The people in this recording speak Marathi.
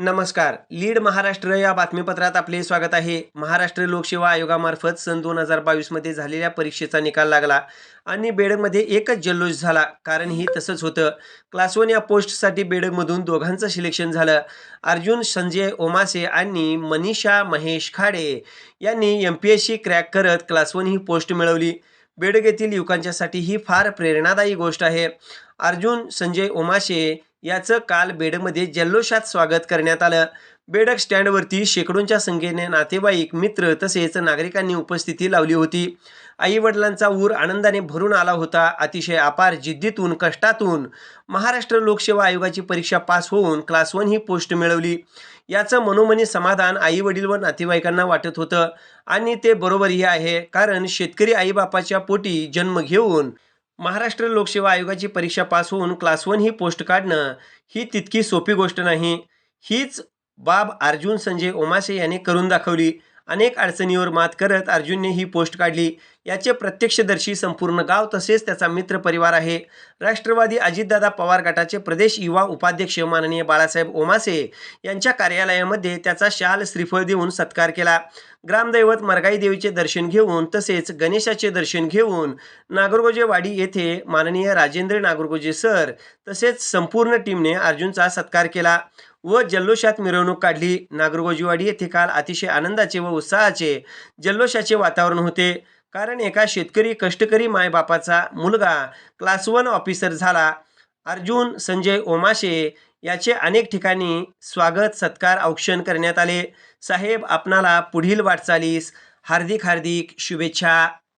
नमस्कार. लीड महाराष्ट्र या बातमीपत्रात आपले स्वागत आहे. महाराष्ट्र लोकसेवा आयोगामार्फत सन दोन हजार बावीसमध्ये झालेल्या परीक्षेचा निकाल लागला आणि बेडमध्ये एकच जल्लोष झाला. कारण ही तसंच होतं. क्लास वन या पोस्टसाठी बेडमधून दोघांचं सिलेक्शन झालं. अर्जुन संजय ओमासे आणि मनीषा महेश खाडे यांनी M P S C crack करत क्लास वन ही पोस्ट मिळवली. बेडग येथील युवकांच्यासाठी ही फार प्रेरणादायी गोष्ट आहे. अर्जुन संजय ओमाशे याचं काल बेडमध्ये जल्लोषात स्वागत करण्यात आलं. बेडक स्टँडवरती शेकडोंच्या संख्येने नातेवाईक मित्र तसेच नागरिकांनी उपस्थिती लावली होती. आई वडिलांचा ऊर आनंदाने भरून आला होता. अतिशय अपार जिद्दीतून कष्टातून महाराष्ट्र लोकसेवा आयोगाची परीक्षा पास होऊन क्लास वन ही पोस्ट मिळवली. याचं मनोमनी समाधान आई वडील व नातेवाईकांना वाटत होतं. आणि ते बरोबरही आहे कारण शेतकरी आईबापाच्या पोटी जन्म घेऊन महाराष्ट्र लोकसेवा आयोगाची परीक्षा पास होऊन क्लास वन ही पोस्ट काढणं ही तितकी सोपी गोष्ट नाही. हीच बाब अर्जुन संजय ओमासे याने करून दाखवली. अनेक अडचणीवर मात करत अर्जुनने ही पोस्ट काढली. याचे प्रत्यक्षदर्शी संपूर्ण गाव तसेच त्याचा मित्रपरिवार आहे. राष्ट्रवादी अजितदादा पवार गटाचे प्रदेश युवा उपाध्यक्ष माननीय बाळासाहेब ओमासे यांच्या कार्यालयामध्ये त्याचा शाल श्रीफळ देऊन सत्कार केला. ग्रामदैवत मरगाई देवीचे दर्शन घेऊन तसेच गणेशाचे दर्शन घेऊन नागरगोजेवाडी येथे माननीय राजेंद्र नागरगोजे सर तसेच संपूर्ण टीमने अर्जुनचा सत्कार केला व जल्लोषात मिरवणूक काढली. नागरगोजीवाडी येथे काल अतिशय आनंदाचे व उत्साहाचे जल्लोषाचे वातावरण होते. कारण एका शेतकरी कष्टकरी मायबापाचा मुलगा क्लास वन ऑफिसर झाला. अर्जुन संजय ओमाशे याचे अनेक ठिकाणी स्वागत सत्कार औक्षण करण्यात आले. साहेब आपणाला पुढील वाटचालीस हार्दिक हार्दिक शुभेच्छा.